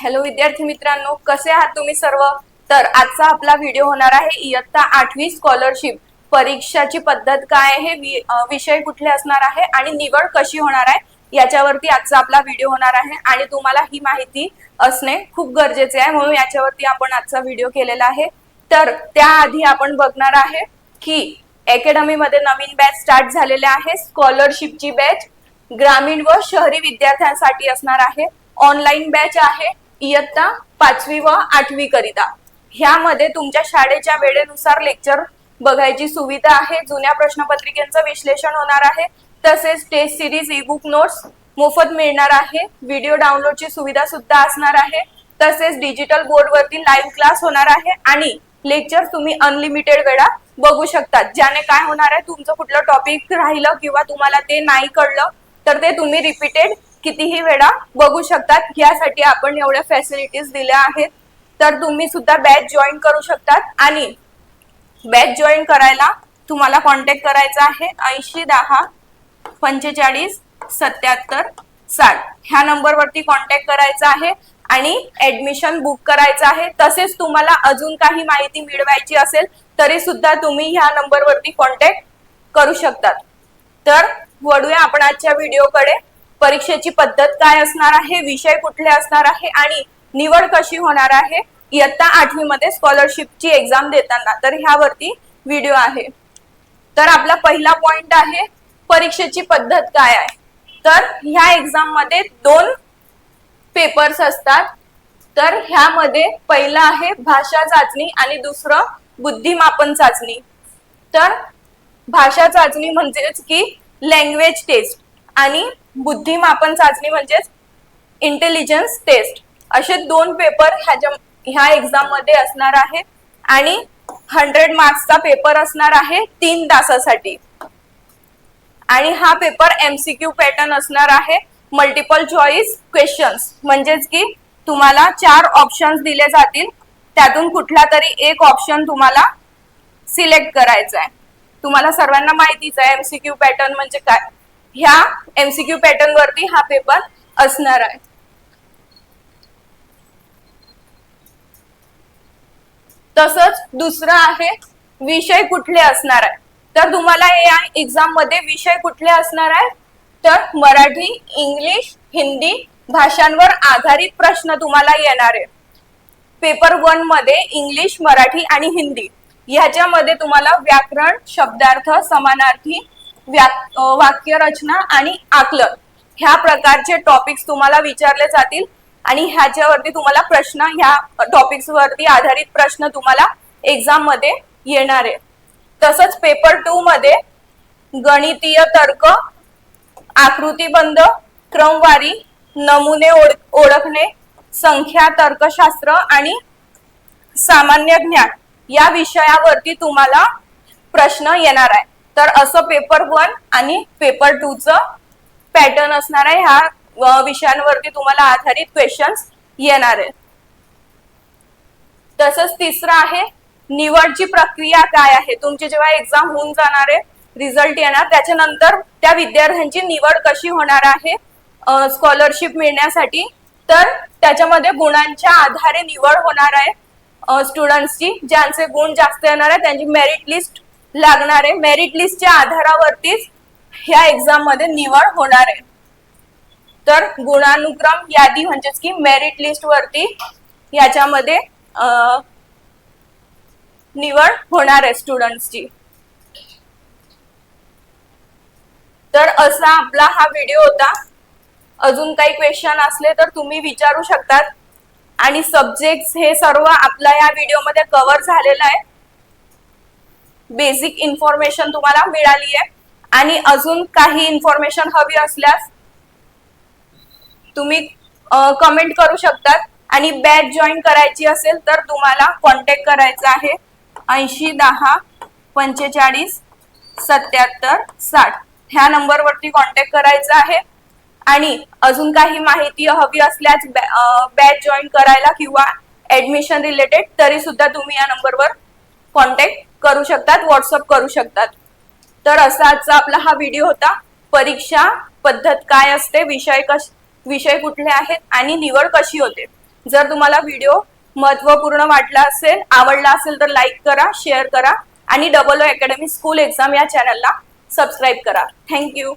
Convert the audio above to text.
Hello विद्यार्थी मित्रांनो कसे आहात तुम्ही सर्व? तर आजचा आपला व्हिडिओ होणार आहे इयत्ता आठवी स्कॉलरशिप परीक्षाची पद्धत काय आहे? वि- विषय कुठले असणार आहे? आणि निवड कशी होणार आहे? याच्यावरती आजचा आपला व्हिडिओ होणार आहे. आणि तुम्हाला ही माहिती असणे खूप गरजेचे आहे. म्हणून याच्यावरती आपण आजचा व्हिडिओ केलेला आहे. तर त्याआधी आपण बघणार आहे की अकॅडमीमध्ये नवीन बॅच स्टार्ट झालेले आहे. स्कॉलरशिपची बॅच ग्रामीण व शहरी विद्यार्थ्यांसाठी असणार आहे. ऑनलाईन बॅच आहे. इयत्ता पाचवी व आठवी करिता. ह्यामध्ये तुमच्या शाळेच्या वेळेनुसार लेक्चर बघायची सुविधा आहे. जुन्या प्रश्नपत्रिकेचं विश्लेषण होणार आहे. तसेच test series E book notes मोफत मिळणार आहे. व्हिडिओ डाउनलोडची सुविधा सुद्धा असणार आहे. तसेच डिजिटल बोर्डवरती लाईव्ह क्लास होणार आहे. आणि लेक्चर तुम्ही अनलिमिटेड वेळा बघू शकतात. ज्याने काय होणार आहे तुमचं कुठलं टॉपिक राहिलं किंवा तुम्हाला ते नाही कळलं तर ते तुम्ही रिपीटेड कितीही वेळा बघू शकतात. यासाठी आपण एवढ्या फॅसिलिटीज दिल्या आहेत. तर तुम्ही सुद्धा बॅच जॉईन करू शकतात. आणि बॅच जॉईन करायला तुम्हाला कॉन्टॅक्ट करायचा आहे. ऐंशी दहा पंचेचाळीस सत्याहत्तर साठ. ह्या नंबरवरती कॉन्टॅक्ट करायचा आहे. आणि ऍडमिशन बुक करायचं आहे. तसेच तुम्हाला अजून काही माहिती मिळवायची असेल तरी सुद्धा तुम्ही ह्या नंबरवरती कॉन्टॅक्ट करू शकतात. तर वळूया आपण आजच्या व्हिडिओकडे परीक्षेची पद्धत काय असणार आहे विषय कुठले असणार आहे आणि निवड कशी होणार आहे इयत्ता आठवी मध्ये स्कॉलरशिपची एक्झाम देताना. तर ह्यावरती व्हिडिओ आहे. तर आपला पहिला पॉइंट आहे परीक्षेची पद्धत काय आहे? तर ह्या एक्झाममध्ये दोन पेपर्स असतात. तर ह्यामध्ये पहिलं आहे भाषा चाचणी आणि दुसरं बुद्धिमापन चाचणी. तर भाषा चाचणी म्हणजेच की लँग्वेज टेस्ट आणि बुद्धिमापन चाचणी म्हणजेच इंटेलिजन्स टेस्ट असे दोन पेपर ह्याच्या ह्या एक्झाममध्ये असणार आहे आणि हंड्रेड मार्क्सचा पेपर असणार आहे तीन तासासाठी. आणि हा पेपर एमसीक्यू पॅटर्न असणार आहे. मल्टिपल चॉईस क्वेश्चन्स म्हणजेच की तुम्हाला चार ऑप्शन्स दिले जातील. त्यातून कुठला तरी एक ऑप्शन तुम्हाला सिलेक्ट करायचा आहे तुम्हाला सर्वांना माहितीच आहे एमसीक्यू पॅटर्न म्हणजे काय? ह्या एमसीक्यू पॅटर्न वरती हा पेपर असणार आहे. तसंच दुसरं आहे विषय कुठले असणार आहे? तर तुम्हाला या एक्झाममध्ये विषय कुठले असणार आहे? तर मराठी इंग्लिश हिंदी भाषांवर आधारित प्रश्न तुम्हाला येणार आहे. पेपर वनमध्ये इंग्लिश मराठी आणि हिंदी. ह्याच्यामध्ये तुम्हाला व्याकरण शब्दार्थ समानार्थी वाक्य रचना आणि आकलन. ह्या प्रकारचे टॉपिक्स तुम्हाला विचारले जातील आणि ह्याच्यावरती तुम्हाला प्रश्न ह्या टॉपिक्स वरती आधारित प्रश्न तुम्हाला एक्झाममध्ये येणार आहे. तसंच पेपर टू मध्ये गणितीय तर्क आकृतीबंध क्रमवारी नमुने ओळखणे संख्या तर्कशास्त्र आणि सामान्य ज्ञान या विषयावरती तुम्हाला प्रश्न येणार आहे. तर असं पेपर वन आणि पेपर टू च पॅटर्न असणार आहे. ह्या विषयांवरती तुम्हाला आधारित क्वेश्चन्स येणार आहे तसंच तिसरं आहे निवडची प्रक्रिया काय आहे? तुमची जेव्हा एक्झाम होऊन जाणार आहे रिझल्ट येणार त्याच्यानंतर त्या विद्यार्थ्यांची निवड कशी होणार आहे स्कॉलरशिप मिळण्यासाठी? तर त्याच्यामध्ये गुणांच्या आधारे निवड होणार आहे स्टुडंट्सची ज्यांचे गुण जास्त येणार आहे त्यांची मेरिट लिस्ट लागणारे मेरिट लिस्टच्या आधारावरतीच ह्या एक्झाममध्ये निवड होणार आहे. तर गुणानुक्रम यादी म्हणजेच की मेरिट लिस्ट वरती याच्यामध्ये निवड होणार आहे स्टुडंट्सची तर असा आपला हा व्हिडिओ होता. अजून काही क्वेश्चन असले तर तुम्ही विचारू शकतात. आणि सब्जेक्ट हे सर्व आपल्या या व्हिडिओमध्ये कव्हर झालेलं आहे. बेसिक इन्फॉर्मेशन तुम्हाला मिळाली आहे आणि अजून काही इन्फॉर्मेशन हवी असल्यास तुम्ही कमेंट करू शकतात. आणि बॅच जॉईन करायची असेल तर तुम्हाला कॉन्टॅक्ट करायचा आहे. ऐंशी दहा पंचेचाळीस सत्याहत्तर साठ. ह्या नंबरवरती कॉन्टॅक्ट करायचा आहे. आणि अजून काही माहिती हवी असल्यास बॅच जॉईन करायला किंवा ऍडमिशन रिलेटेड तरी सुद्धा तुम्ही या नंबरवर कॉन्टॅक्ट करू शकतात व्हॉट्सअप करू शकतात. तर असा आजचा आपला हा व्हिडिओ होता. परीक्षा पद्धत काय असते विषय कश विषय कुठले आहेत आणि निवड कशी होते. जर तुम्हाला व्हिडिओ महत्त्वपूर्ण वाटला असेल आवडला असेल तर लाईक करा शेअर करा आणि double O academy school exam या चॅनलला सबस्क्राईब करा. थँक्यू